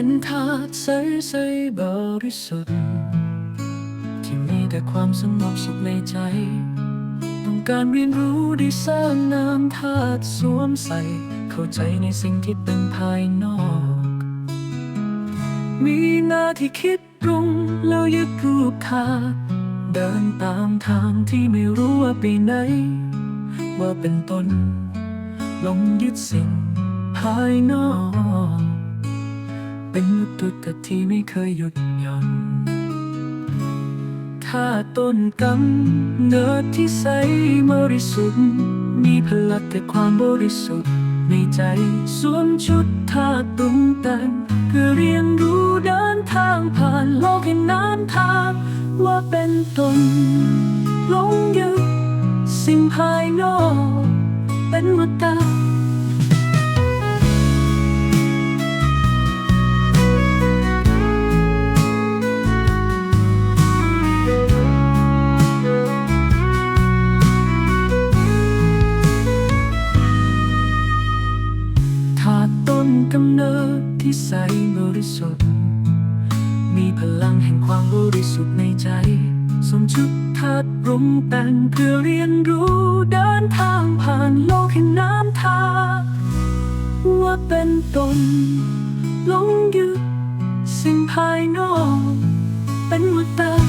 เป็นธาตุใสใสบริสุทธิ์ ที่มีแต่ความสงบสุขในใจ ต้องการเรียนรู้ได้สร้างนามธาตุสวมใส่ เข้าใจในสิ่งที่เป็นภายนอก มีหน้าที่คิดปรุงแล้วยึดรูปธาตุเดินตามทางที่ไม่รู้ว่าไปไหน ว่าเป็นตนลงยึดสิ่งภายนอก เป็นมุตุตที่ไม่เคยหยุดหย่อน ถ้าต้นกำเนิดที่ใสบริสุทธิ์ มีพลังแต่ความบริสุทธิ์ ในใจสวมชุดท่าตุงแต่งเพื่อเรียนรู้เดินทางผ่านโลกให้น้ำทางว่าเป็นตนหลงยึดสิ่งภายนอกเป็นวัฏฏะ นกำเนิดที่ใสบริสุทธิ์ มีพลังแห่งความบริสุทธิ์ในใจ สมชุดธาตุปรุงแต่งเพื่อเรียนรู้เดินทางผ่านโลกแห่งน้ำทา ว่าเป็นตนหลงยึดสิ่งภายนอก เป็นวัฏฏะ